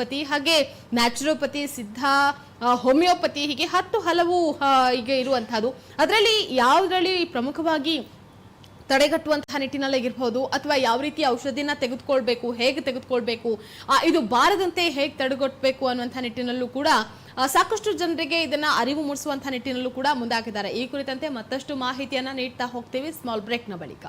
Allopathy ಹಾಗೆ naturopathy ಸಿದ್ಧ homeopathy ಹೀಗೆ ಹತ್ತು ಹಲವು ಈಗ ಇರುವಂತಹದ್ದು ಅದರಲ್ಲಿ ಯಾವುದರಲ್ಲಿ ಪ್ರಮುಖವಾಗಿ ತಡೆಗಟ್ಟುವಂತಹ ನಿಟ್ಟಿನಲ್ಲಿ ಇರಬಹುದು ಅಥವಾ ಯಾವ ರೀತಿ ಔಷಧಿನ ತೆಗೆದುಕೊಳ್ಬೇಕು, ಹೇಗೆ ತೆಗೆದುಕೊಳ್ಬೇಕು ಇದು ಬಾರದಂತೆ ಹೇಗೆ ತಡೆಗಟ್ಟಬೇಕು ಅನ್ನುವಂಥ ನಿಟ್ಟಿನಲ್ಲೂ ಕೂಡ ಸಾಕಷ್ಟು ಜನರಿಗೆ ಇದನ್ನ ಅರಿವು ಮೂಡಿಸುವಂತಹ ನಿಟ್ಟಿನಲ್ಲೂ ಕೂಡ ಮುಂದಾಗಿದ್ದಾರೆ. ಈ ಕುರಿತಂತೆ ಮತ್ತಷ್ಟು ಮಾಹಿತಿಯನ್ನ ನೀಡ್ತಾ ಹೋಗ್ತೀವಿ. ಸ್ಮಾಲ್ ಬ್ರೇಕ್ನ ಬಳಿಕ.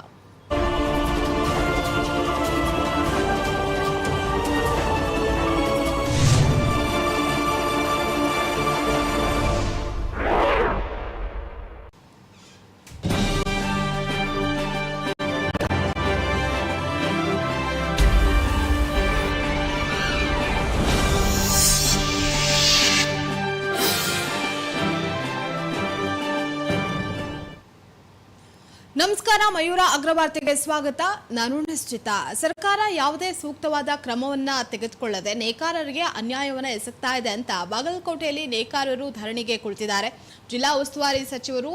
ನಮಸ್ಕಾರ, ಮಯೂರ ಅಗ್ರವಾರ್ತೆಗೆ ಸ್ವಾಗತ. ನಾನು ನಿಶ್ಚಿತ. ಸರ್ಕಾರ ಯಾವುದೇ ಸೂಕ್ತವಾದ ಕ್ರಮವನ್ನ ತೆಗೆದುಕೊಳ್ಳದೆ ನೇಕಾರರಿಗೆ ಅನ್ಯಾಯವನ್ನ ಎಸಗ್ತಾ ಇದೆ ಅಂತ ಬಾಗಲಕೋಟೆಯಲ್ಲಿ ನೇಕಾರರು ಧರಣಿಗೆ ಕುಳಿತಿದ್ದಾರೆ. ಜಿಲ್ಲಾ ಉಸ್ತುವಾರಿ ಸಚಿವರು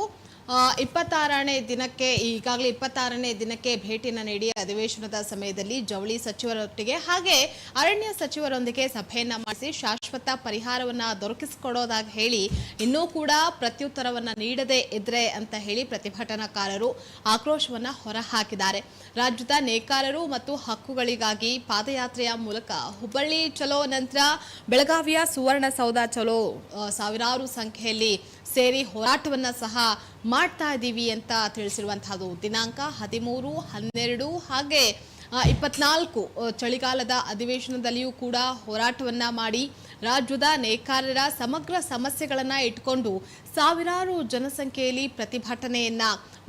ಇಪ್ಪತ್ತಾರನೇ ದಿನಕ್ಕೆ, ಈಗಾಗಲೇ ಇಪ್ಪತ್ತಾರನೇ ದಿನಕ್ಕೆ ಭೇಟಿನ ನೀಡಿ ಅಧಿವೇಶನದ ಸಮಯದಲ್ಲಿ ಜವಳಿ ಸಚಿವರೊಟ್ಟಿಗೆ ಹಾಗೆ ಅರಣ್ಯ ಸಚಿವರೊಂದಿಗೆ ಸಭೆಯನ್ನ ಮಾಡಿಸಿ ಶಾಶ್ವತ ಪರಿಹಾರವನ್ನ ದೊರಕಿಸಿಕೊಡೋದಾಗಿ ಹೇಳಿ ಇನ್ನೂ ಕೂಡ ಪ್ರತ್ಯುತ್ತರವನ್ನ ನೀಡದೆ ಇದ್ರೆ ಅಂತ ಹೇಳಿ ಪ್ರತಿಭಟನಾಕಾರರು ಆಕ್ರೋಶವನ್ನ ಹೊರಹಾಕಿದ್ದಾರೆ. ರಾಜ್ಯದ ನೇಕಾರರು ಮತ್ತು ಹಕ್ಕುಗಳಿಗಾಗಿ ಪಾದಯಾತ್ರೆಯ ಮೂಲಕ ಹುಬ್ಬಳ್ಳಿ ಚಲೋ ನಂತರ ಬೆಳಗಾವಿಯ ಸುವರ್ಣಸೌಧ ಚಲೋ ಸಾವಿರಾರು ಸಂಖ್ಯೆಯಲ್ಲಿ ಸೇರಿ ಹೋರಾಟವನ್ನ ಸಹ ಮಾಡ್ತಾ ಇದ್ದೀವಿ ಅಂತ ತಿಳಿಸಿರುವಂತಹದ್ದು. ದಿನಾಂಕ ಹದಿಮೂರು, ಹನ್ನೆರಡು ಹಾಗೆ ಇಪ್ಪತ್ನಾಲ್ಕು ಚಳಿಗಾಲದ ಅಧಿವೇಶನದಲ್ಲಿಯೂ ಕೂಡ ಹೋರಾಟವನ್ನ ಮಾಡಿ ರಾಜ್ಯದ ನೇಕಾರರ ಸಮಗ್ರ ಸಮಸ್ಯೆಗಳನ್ನ ಇಟ್ಕೊಂಡು ಸಾವಿರಾರು ಜನಸಂಖ್ಯೆಯಲ್ಲಿ ಪ್ರತಿಭಟನೆಯನ್ನ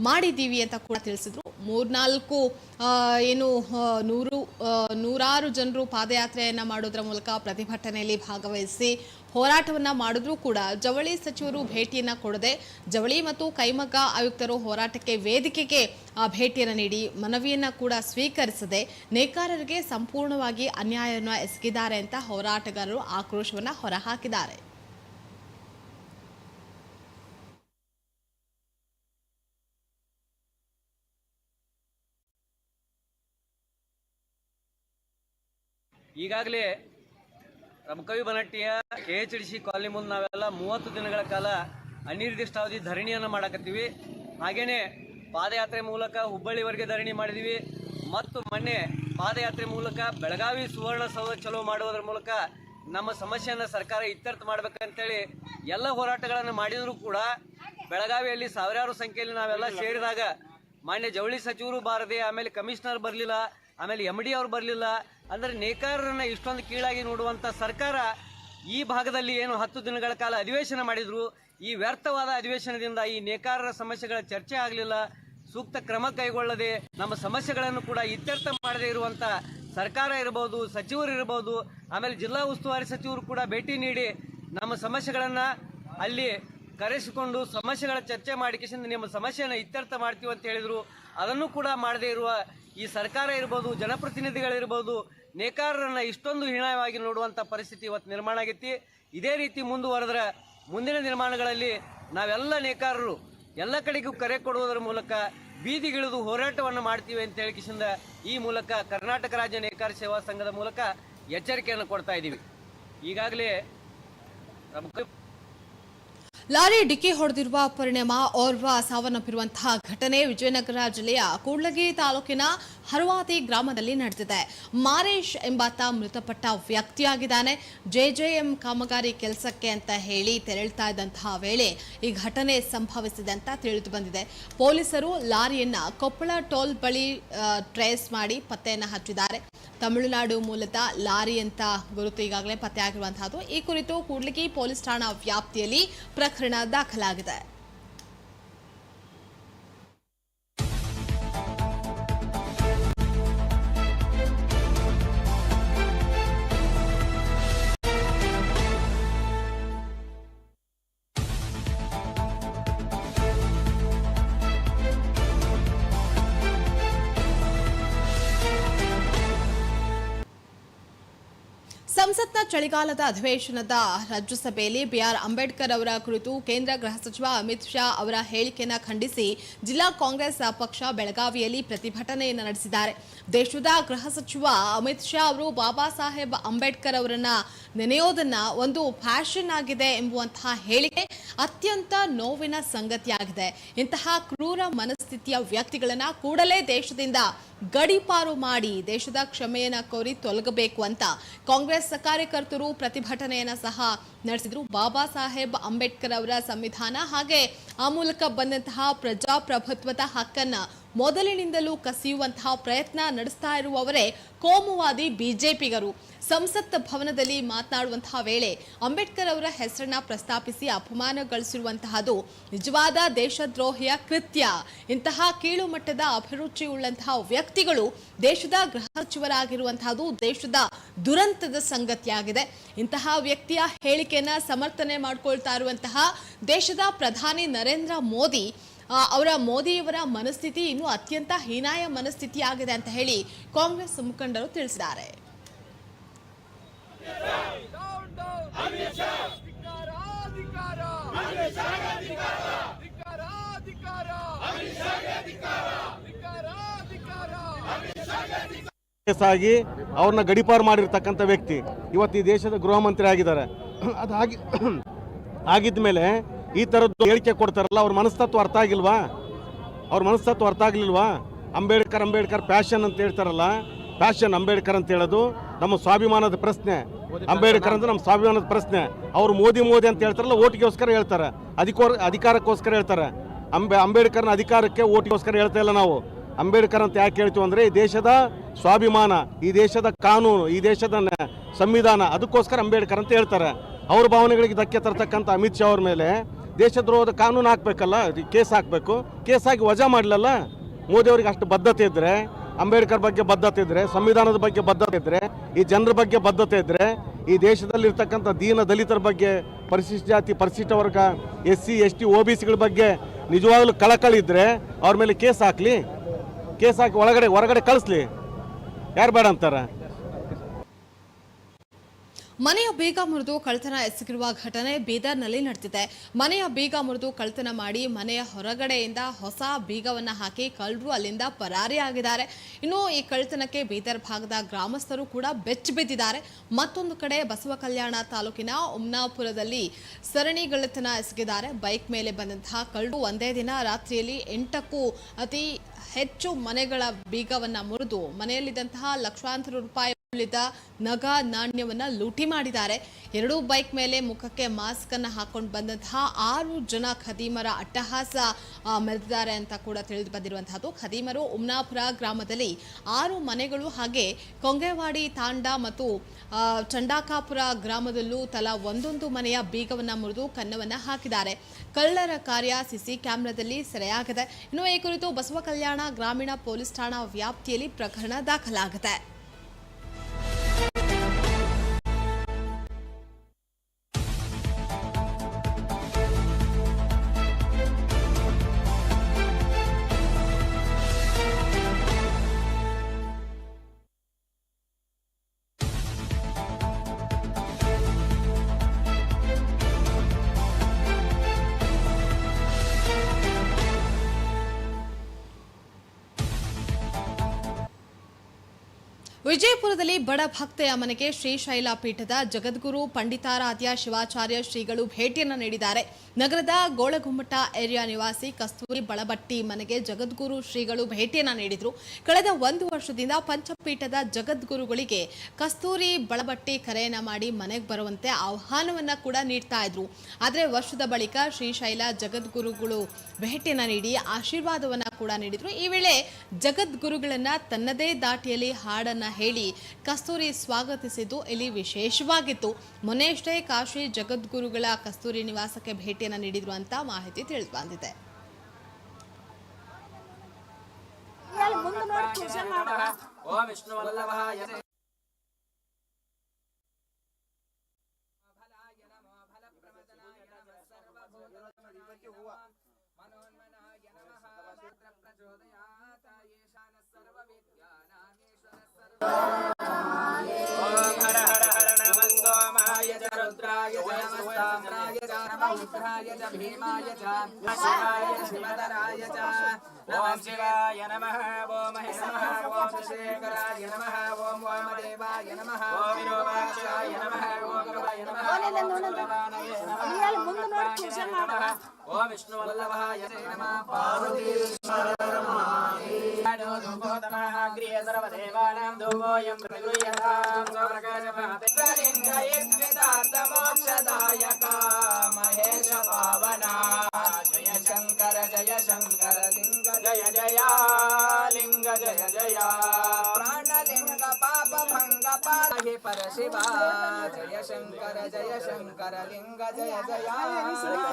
ಮಾಡಿದ್ದೀವಿ ಅಂತ ಕೂಡ ತಿಳಿಸಿದ್ರು. ಮೂರ್ನಾಲ್ಕು ಏನು ನೂರು ನೂರಾರು ಜನರು ಪಾದಯಾತ್ರೆಯನ್ನ ಮಾಡೋದ್ರ ಮೂಲಕ ಪ್ರತಿಭಟನೆಯಲ್ಲಿ ಭಾಗವಹಿಸಿ ಹೋರಾಟವನ್ನ ಮಾಡಿದ್ರೂ ಕೂಡ ಜವಳಿ ಸಚಿವರು ಭೇಟಿಯನ್ನ ಕೊಡದೆ ಜವಳಿ ಮತ್ತು ಕೈಮಗ್ಗ ಆಯುಕ್ತರು ಹೋರಾಟಕ್ಕೆ ವೇದಿಕೆಗೆ ಆ, ಭೇಟಿಯನ್ನ ನೀಡಿ ಮನವಿಯನ್ನ ಕೂಡ ಸ್ವೀಕರಿಸದೆ ನೇಕಾರರಿಗೆ ಸಂಪೂರ್ಣವಾಗಿ ಅನ್ಯಾಯವನ್ನು ಎಸಗಿದ್ದಾರೆ ಅಂತ ಹೋರಾಟಗಾರರು ಆಕ್ರೋಶವನ್ನ ಹೊರಹಾಕಿದ್ದಾರೆ. ಈಗಾಗಲೇ ರಮಕವಿ ಬನಟ್ಟಿಯ K H D C colony ಮುಂದೆ ನಾವೆಲ್ಲ ಮೂವತ್ತು ದಿನಗಳ ಕಾಲ ಅನಿರ್ದಿಷ್ಟಾವಧಿ ಧರಣಿಯನ್ನು ಮಾಡಕತ್ತೀವಿ. ಹಾಗೆಯೇ ಪಾದಯಾತ್ರೆ ಮೂಲಕ ಹುಬ್ಬಳ್ಳಿವರೆಗೆ ಧರಣಿ ಮಾಡಿದ್ವಿ. ಮತ್ತು ಮೊನ್ನೆ ಪಾದಯಾತ್ರೆ ಮೂಲಕ ಬೆಳಗಾವಿ ಸುವರ್ಣಸೌಧ ಚಲೋ ಮಾಡುವುದರ ಮೂಲಕ ನಮ್ಮ ಸಮಸ್ಯೆಯನ್ನು ಸರ್ಕಾರ ಇತ್ಯರ್ಥ ಮಾಡ್ಬೇಕಂತೇಳಿ ಎಲ್ಲ ಹೋರಾಟಗಳನ್ನು ಮಾಡಿದರೂ ಕೂಡ ಬೆಳಗಾವಿಯಲ್ಲಿ ಸಾವಿರಾರು ಸಂಖ್ಯೆಯಲ್ಲಿ ನಾವೆಲ್ಲ ಸೇರಿದಾಗ ಮಾನ್ಯ ಜವಳಿ ಸಚಿವರು ಬಾರದೆ ಆಮೇಲೆ ಕಮಿಷನರ್ ಬರಲಿಲ್ಲ. ಆಮೇಲೆ ಎಂ ಡಿ ಅವ್ರು ಬರಲಿಲ್ಲ. ಅಂದರೆ ನೇಕಾರರನ್ನ ಇಷ್ಟೊಂದು ಕೀಳಾಗಿ ನೋಡುವಂಥ ಸರ್ಕಾರ ಈ ಭಾಗದಲ್ಲಿ ಏನು ಹತ್ತು ದಿನಗಳ ಕಾಲ ಅಧಿವೇಶನ ಮಾಡಿದರು. ಈ ವ್ಯರ್ಥವಾದ ಅಧಿವೇಶನದಿಂದ ಈ ನೇಕಾರರ ಸಮಸ್ಯೆಗಳ ಚರ್ಚೆ ಆಗಲಿಲ್ಲ. ಸೂಕ್ತ ಕ್ರಮ ಕೈಗೊಳ್ಳದೆ ನಮ್ಮ ಸಮಸ್ಯೆಗಳನ್ನು ಕೂಡ ಇತ್ಯರ್ಥ ಮಾಡದೇ ಇರುವಂಥ ಸರ್ಕಾರ ಇರಬಹುದು ಸಚಿವರು ಇರಬಹುದು ಆಮೇಲೆ ಜಿಲ್ಲಾ ಉಸ್ತುವಾರಿ ಸಚಿವರು ಕೂಡ ಭೇಟಿ ನೀಡಿ ನಮ್ಮ ಸಮಸ್ಯೆಗಳನ್ನು ಅಲ್ಲಿ ಕರೆಸಿಕೊಂಡು ಸಮಸ್ಯೆಗಳ ಚರ್ಚೆ ಮಾಡಿ ಕಿಶನ್ ನಿಮ್ಮ ಸಮಸ್ಯೆಯನ್ನು ಇತ್ಯರ್ಥ ಮಾಡ್ತೀವಿ ಅಂತ ಹೇಳಿದ್ರು. ಅದನ್ನು ಕೂಡ ಮಾಡದೇ ಇರುವ ಈ ಸರ್ಕಾರ ಇರ್ಬೋದು, ಜನಪ್ರತಿನಿಧಿಗಳಿರ್ಬೋದು, ನೇಕಾರರನ್ನು ಇಷ್ಟೊಂದು ಹೀನಾಯವಾಗಿ ನೋಡುವಂಥ ಪರಿಸ್ಥಿತಿ ಇವತ್ತು ನಿರ್ಮಾಣ ಆಗೈತಿ. ಇದೇ ರೀತಿ ಮುಂದುವರೆದ್ರೆ ಮುಂದಿನ ನಿರ್ಮಾಣಗಳಲ್ಲಿ ನಾವೆಲ್ಲ ನೇಕಾರರು, ಎಲ್ಲ ಕಡೆಗೂ ಕರೆ ಕೊಡುವುದರ ಮೂಲಕ ಬೀದಿಗಿಳಿದು ಹೋರಾಟವನ್ನು ಮಾಡ್ತೀವಿ ಅಂತ ಹೇಳಿ ಕಿಶಿಂದ ಈ ಮೂಲಕ ಕರ್ನಾಟಕ ರಾಜ್ಯ ನೇಕಾರ ಸೇವಾ ಸಂಘದ ಮೂಲಕ ಎಚ್ಚರಿಕೆಯನ್ನು ಕೊಡ್ತಾ ಇದ್ದೀವಿ ಈಗಾಗಲೇ ಲಾರಿ ಡಿಕ್ಕಿ ಹೊಡೆದಿರುವ ಪರಿಣಾಮ ಓರ್ವ ಸಾವನ್ನಪ್ಪಿರುವಂತಹ ಘಟನೆ ವಿಜಯನಗರ ಜಿಲ್ಲೆಯ ಕೂಡ್ಲಗಿ ತಾಲೂಕಿನ ಹರವಾತಿ ಗ್ರಾಮದಲ್ಲಿ ನಡೆದಿದೆ. ಮಾರೇಶ್ ಎಂಬಾತ ಮೃತಪಟ್ಟ ವ್ಯಕ್ತಿಯಾಗಿದ್ದಾನೆ. ಜೆಜೆಎಂ ಕಾಮಗಾರಿ ಕೆಲಸಕ್ಕೆ ಅಂತ ಹೇಳಿ ತೆರಳ್ತಾ ಇದ್ದಂತಹ ವೇಳೆ ಈ ಘಟನೆ ಸಂಭವಿಸಿದೆ ಅಂತ ತಿಳಿದು ಬಂದಿದೆ. ಪೊಲೀಸರು ಲಾರಿಯನ್ನ ಕೊಪ್ಪಳ ಟೋಲ್ ಬಳಿ ಟ್ರೇಸ್ ಮಾಡಿ ಪತ್ತೆಯನ್ನು ಹಚ್ಚಿದ್ದಾರೆ. ತಮಿಳುನಾಡು ಮೂಲದ ಲಾರಿ ಅಂತ ಗುರುತು ಈಗಾಗಲೇ ಪತ್ತೆಯಾಗಿರುವಂತಹದ್ದು. ಈ ಕುರಿತು ಕೂಡ್ಲಿಗಿ ಪೊಲೀಸ್ ಠಾಣಾ ವ್ಯಾಪ್ತಿಯಲ್ಲಿ ದಾಖಲಾಗಿದೆ. ಸಂಸತ್ನ ಚಳಿಗಾಲದ ಅಧಿವೇಶನದ ರಾಜ್ಯಸಭೆಯಲ್ಲಿ ಬಿಆರ್ ಅಂಬೇಡ್ಕರ್ ಅವರ ಕುರಿತು ಕೇಂದ್ರ ಗೃಹ ಸಚಿವ ಅಮಿತ್ ಶಾ ಅವರ ಹೇಳಿಕೆಯನ್ನು ಖಂಡಿಸಿ ಜಿಲ್ಲಾ ಕಾಂಗ್ರೆಸ್ ಪಕ್ಷ ಬೆಳಗಾವಿಯಲ್ಲಿ ಪ್ರತಿಭಟನೆಯನ್ನು ನಡೆಸಿದ್ದಾರೆ. ದೇಶದ ಗೃಹ ಸಚಿವ ಅಮಿತ್ ಶಾ ಅವರು ಬಾಬಾ ಸಾಹೇಬ್ ಅಂಬೇಡ್ಕರ್ ಅವರನ್ನ ನೆನೆಯೋದನ್ನ ಒಂದು ಫ್ಯಾಷನ್ ಆಗಿದೆ ಎಂಬುವಂತಹ ಹೇಳಿಕೆ ಅತ್ಯಂತ ನೋವಿನ ಸಂಗತಿಯಾಗಿದೆ. ಇಂತಹ ಕ್ರೂರ ಮನಸ್ಥಿತಿಯ ವ್ಯಕ್ತಿಗಳನ್ನ ಕೂಡಲೇ ದೇಶದಿಂದ ಗಡಿಪಾರು ಮಾಡಿ ದೇಶದ ಕ್ಷಮೆಯನ್ನ ಕೋರಿ ತೊಲಗಬೇಕು ಅಂತ ಕಾಂಗ್ರೆಸ್ ಕಾರ್ಯಕರ್ತರು ಪ್ರತಿಭಟನೆಯನ್ನು ಸಹ ನಡೆಸಿದ್ರು. ಬಾಬಾ ಸಾಹೇಬ್ ಅಂಬೇಡ್ಕರ್ ಅವರ ಸಂವಿಧಾನ ಹಾಗೆ ಆ ಮೂಲಕ ಬಂದಂತಹ ಪ್ರಜಾಪ್ರಭುತ್ವದ ಹಕ್ಕನ್ನ ಮೊದಲಿನಿಂದಲೂ ಕಸಿಯುವಂತಹ ಪ್ರಯತ್ನ ನಡೆಸ್ತಾ ಇರುವವರೇ ಕೋಮುವಾದಿ ಬಿಜೆಪಿಗರು. ಸಂಸತ್ ಭವನದಲ್ಲಿ ಮಾತನಾಡುವಂತಹ ವೇಳೆ ಅಂಬೇಡ್ಕರ್ ಅವರ ಹೆಸರನ್ನ ಪ್ರಸ್ತಾಪಿಸಿ ಅಪಮಾನಗೊಳಿಸಿರುವಂತಹದ್ದು ನಿಜವಾದ ದೇಶದ್ರೋಹಿಯ ಕೃತ್ಯ. ಇಂತಹ ಕೀಳು ಮಟ್ಟದ ಅಭಿರುಚಿ ಉಳ್ಳಂತಹ ವ್ಯಕ್ತಿಗಳು ದೇಶದ ಗೃಹ ಸಚಿವರಾಗಿರುವಂತಹದ್ದು ದೇಶದ ದುರಂತದ ಸಂಗತಿಯಾಗಿದೆ. ಇಂತಹ ವ್ಯಕ್ತಿಯ ಹೇಳಿಕೆಯನ್ನ ಸಮರ್ಥನೆ ಮಾಡಿಕೊಳ್ತಾ ಇರುವಂತಹ ದೇಶದ ಪ್ರಧಾನಿ ನರೇಂದ್ರ ಮೋದಿ ಅವರ ಮೋದಿಯವರ ಮನಸ್ಥಿತಿ ಇನ್ನು ಅತ್ಯಂತ ಹೀನಾಯ ಮನಸ್ಥಿತಿ ಆಗಿದೆ ಅಂತ ಹೇಳಿ ಕಾಂಗ್ರೆಸ್ ಮುಖಂಡರು ತಿಳಿಸಿದ್ದಾರೆ. ಆಗಿ ಅವ್ರನ್ನ ಗಡಿಪಾರು ಮಾಡಿರ್ತಕ್ಕಂಥ ವ್ಯಕ್ತಿ. ಇವತ್ತು ಈ ದೇಶದ ಗೃಹ ಮಂತ್ರಿ ಆಗಿದ್ದಾರೆ. ಅದು ಆಗಿ ಆಗಿದ್ದ ಮೇಲೆ ಈ ಥರದ್ದು ಹೇಳಿಕೆ ಕೊಡ್ತಾರಲ್ಲ, ಅವ್ರ ಮನಸ್ತತ್ವ ಅರ್ಥ ಆಗಿಲ್ವಾ? ಅವ್ರ ಮನಸ್ತತ್ವ ಅರ್ಥ ಆಗಲಿಲ್ವಾ? ಅಂಬೇಡ್ಕರ್ ಅಂಬೇಡ್ಕರ್ ಪ್ಯಾಷನ್ ಅಂತ ಹೇಳ್ತಾರಲ್ಲ ಪ್ಯಾಷನ್ ಅಂಬೇಡ್ಕರ್ ಅಂತ ಹೇಳೋದು ನಮ್ಮ ಸ್ವಾಭಿಮಾನದ ಪ್ರಶ್ನೆ. ಅಂಬೇಡ್ಕರ್ ಅಂದ್ರೆ ನಮ್ಮ ಸ್ವಾಭಿಮಾನದ ಪ್ರಶ್ನೆ. ಅವ್ರು ಮೋದಿ ಮೋದಿ ಅಂತ ಹೇಳ್ತಾರಲ್ಲ, ಓಟಿಗೋಸ್ಕರ ಹೇಳ್ತಾರೆ. ಅಧಿಕೋ ಅಧಿಕಾರಕ್ಕೋಸ್ಕರ ಹೇಳ್ತಾರೆ. ಅಂಬೆ, ಅಂಬೇಡ್ಕರ್ನ ಅಧಿಕಾರಕ್ಕೆ ಓಟಿಗೋಸ್ಕರ ಹೇಳ್ತಾ ಇಲ್ಲ ನಾವು. ಅಂಬೇಡ್ಕರ್ ಅಂತ ಯಾಕೆ ಹೇಳ್ತೀವಿ ಅಂದರೆ, ಈ ದೇಶದ ಸ್ವಾಭಿಮಾನ, ಈ ದೇಶದ ಕಾನೂನು, ಈ ದೇಶದ ಸಂವಿಧಾನ, ಅದಕ್ಕೋಸ್ಕರ ಅಂಬೇಡ್ಕರ್ ಅಂತ ಹೇಳ್ತಾರೆ. ಅವ್ರ ಭಾವನೆಗಳಿಗೆ ಧಕ್ಕೆ ತರ್ತಕ್ಕಂಥ ಅಮಿತ್ ಶಾ ಅವ್ರ ಮೇಲೆ ದೇಶದ್ರೋಹದ ಕಾನೂನು ಹಾಕಬೇಕಲ್ಲ ಕೇಸ್ ಹಾಕಬೇಕು. ಕೇಸ್ ಹಾಕಿ ವಜಾ ಮಾಡಲಲ್ಲ? ಮೋದಿ ಅವರಿಗೆ ಅಷ್ಟು ಬದ್ಧತೆ ಇದ್ದರೆ ಅಂಬೇಡ್ಕರ್ ಬಗ್ಗೆ ಬದ್ಧತೆ ಇದ್ದರೆ ಸಂವಿಧಾನದ ಬಗ್ಗೆ ಬದ್ಧತೆ ಇದ್ದರೆ ಈ ಜನರ ಬಗ್ಗೆ ಬದ್ಧತೆ ಇದ್ದರೆ ಈ ದೇಶದಲ್ಲಿರ್ತಕ್ಕಂಥ ದೀನ ದಲಿತರ ಬಗ್ಗೆ ಪರಿಶಿಷ್ಟ ಜಾತಿ, ಪರಿಶಿಷ್ಟ ವರ್ಗ, S C, S T, O B ಸಿಗಳ ಬಗ್ಗೆ ನಿಜವಾಗ್ಲೂ ಕಳಕಳಿದ್ರೆ ಅವ್ರ ಮೇಲೆ ಕೇಸ್ ಹಾಕಲಿ? ಕೇಸ್ ಹಾಕಿ ಒಳಗಡೆ, ಹೊರಗಡೆ ಕಳಿಸ್ಲಿ? ಯಾರು ಬೇಡ ಅಂತಾರೆ? ಮನೆಯ ಬೀಗ ಮುರಿದು ಕಳ್ತನ ಎಸಗಿರುವ ಘಟನೆ ಬೀದರ್ನಲ್ಲಿ ನಡೆದಿದೆ. ಮನೆಯ ಬೀಗ ಮುರಿದು ಕಳ್ತನ ಮಾಡಿ ಮನೆಯ ಹೊರಗಡೆಯಿಂದ ಹೊಸ ಬೀಗವನ್ನು ಹಾಕಿ ಕಳ್ಳರು ಅಲ್ಲಿಂದ ಪರಾರಿಯಾಗಿದ್ದಾರೆ ಇನ್ನು ಈ ಕಳ್ತನಕ್ಕೆ ಬೀದರ್ ಭಾಗದ ಗ್ರಾಮಸ್ಥರು ಕೂಡ ಬೆಚ್ಚಿ ಬಿದ್ದಿದ್ದಾರೆ. ಮತ್ತೊಂದು ಕಡೆ ಬಸವ ಕಲ್ಯಾಣ ತಾಲೂಕಿನ ಉಮ್ನಾಪುರದಲ್ಲಿ ಸರಣಿಗಳ್ಳತನ ಎಸಗಿದ್ದಾರೆ. ಬೈಕ್ ಮೇಲೆ ಬಂದಂತಹ ಕಳ್ಳರು ಒಂದೇ ದಿನ ರಾತ್ರಿಯಲ್ಲಿ ಎಂಟಕ್ಕೂ ಅತಿ ಹೆಚ್ಚು ಮನೆಗಳ ಬೀಗವನ್ನು ಮುರಿದು ಮನೆಯಲ್ಲಿದ್ದಂತಹ ಲಕ್ಷಾಂತರ ರೂಪಾಯಿ ಉಳಿದ ನಗ ನಾಣ್ಯವನ್ನ ಲೂಟಿ ಮಾಡಿದ್ದಾರೆ. ಎರಡೂ ಬೈಕ್ ಮೇಲೆ ಮುಖಕ್ಕೆ ಮಾಸ್ಕ್ ಅನ್ನ ಹಾಕೊಂಡು ಬಂದಂತಹ ಆರು ಜನ ಖದೀಮರ ಅಟ್ಟಹಾಸ ಮೆರೆದಿದ್ದಾರೆ ಅಂತ ಕೂಡ ತಿಳಿದು ಬಂದಿರುವಂತಹದ್ದು. ಖದೀಮರು ಉಮ್ನಾಪುರ ಗ್ರಾಮದಲ್ಲಿ ಆರು ಮನೆಗಳು ಹಾಗೆ ಕೊಂಗೇವಾಡಿ, ತಾಂಡ ಮತ್ತು ಚಂಡಾಕಾಪುರ ಗ್ರಾಮದಲ್ಲೂ ತಲಾ ಒಂದೊಂದು ಮನೆಯ ಬೀಗವನ್ನ ಮುರಿದು ಕನ್ನವನ್ನ ಹಾಕಿದ್ದಾರೆ. ಕಳ್ಳರ ಕಾರ್ಯ ಸಿಸಿ ಕ್ಯಾಮೆರಾದಲ್ಲಿ ಸೆರೆಯಾಗಿದೆ. ಇನ್ನು ಈ ಕುರಿತು ಬಸವ ಕಲ್ಯಾಣ ಗ್ರಾಮೀಣ ಪೊಲೀಸ್ ಠಾಣಾ ವ್ಯಾಪ್ತಿಯಲ್ಲಿ ಪ್ರಕರಣ ದಾಖಲಾಗಿದೆ ವಿಜಯಪುರದಲ್ಲಿ ಬಡ ಭಕ್ತೆಯ ಮನೆಗೆ ಶ್ರೀಶೈಲ ಪೀಠದ ಜಗದ್ಗುರು ಪಂಡಿತಾರಾಧ್ಯ ಶಿವಾಚಾರ್ಯ ಶ್ರೀಗಳು ಭೇಟಿಯನ್ನು ನೀಡಿದ್ದಾರೆ. ನಗರದ ಗೋಳಗುಮ್ಮಟ ಏರಿಯಾ ನಿವಾಸಿ ಕಸ್ತೂರಿ ಬಳಬಟ್ಟಿ ಮನೆಗೆ ಜಗದ್ಗುರು ಶ್ರೀಗಳು ಭೇಟಿಯನ್ನು ನೀಡಿದರು. ಕಳೆದ ಒಂದು ವರ್ಷದಿಂದ ಪಂಚಪೀಠದ ಜಗದ್ಗುರುಗಳಿಗೆ ಕಸ್ತೂರಿ ಬಳಬಟ್ಟಿ ಕರೆಯನ್ನು ಮಾಡಿ ಮನೆಗೆ ಬರುವಂತೆ ಆಹ್ವಾನವನ್ನು ಕೂಡ ನೀಡ್ತಾ ಇದ್ರು. ಆದರೆ ವರ್ಷದ ಬಳಿಕ ಶ್ರೀಶೈಲ ಜಗದ್ಗುರುಗಳು ಭೇಟಿಯನ್ನು ನೀಡಿ ಆಶೀರ್ವಾದವನ್ನು ಕೂಡ ನೀಡಿದರು. ಈ ವೇಳೆ ಜಗದ್ಗುರುಗಳನ್ನ ತನ್ನದೇ ದಾಟಿಯಲ್ಲಿ ಹಾಡನ್ನ ಹೇಳಿ ಕಸ್ತೂರಿ ಸ್ವಾಗತಿಸಿದ್ದು ಇಲ್ಲಿ ವಿಶೇಷವಾಗಿತ್ತು. ಮೊನ್ನೆಯಷ್ಟೇ ಕಾಶಿ ಜಗದ್ಗುರುಗಳ ಕಸ್ತೂರಿ ನಿವಾಸಕ್ಕೆ ಭೇಟಿಯನ್ನು ನೀಡಿದ್ರು ಅಂತ ಮಾಹಿತಿ ತಿಳಿದು ಬಂದಿದೆ. ಓ य च भीमाय च शिवाय शिवतराय च ॐ शिवाय नमः ॐ महेशमः ॐ शेखराय नमः ॐ वामदेवाय नमः ఓం విష్ణు వల్లభాయ నమ పార్వతీ సర్వదేవానాం దూగోయం ప్రగృహ్యతాం స్వప్రకరమోక్షదాయకా మహేశ పావనా జయ శంకర జయ శంకర లింగ జయ జయ లింగ జయ జయ ప్రాణ जय शङ्कर लिङ्ग जय जया लिङ्ग जय जया प्राणलिङ्ग पाप भङ्ग पाहि परशिवा जय शङ्कर जय शङ्कर लिङ्ग जय जया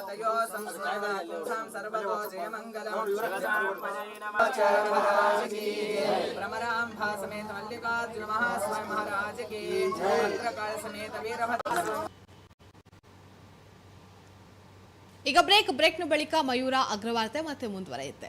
तयो संस्कृतां सर्वतो जय मङ्गलम् भ्रमराम्भा समेत मल्लिकार्जुन महास्वामी महाराज की भद्रकाळ समेत वीरभद्र ಈಗ ಬ್ರೇಕ್ ಬ್ರೇಕ್ನ ಬಳಿಕ ಮಯೂರ ಅಗ್ರವಾರ್ತೆ ಮತ್ತೆ ಮುಂದುವರೆಯುತ್ತೆ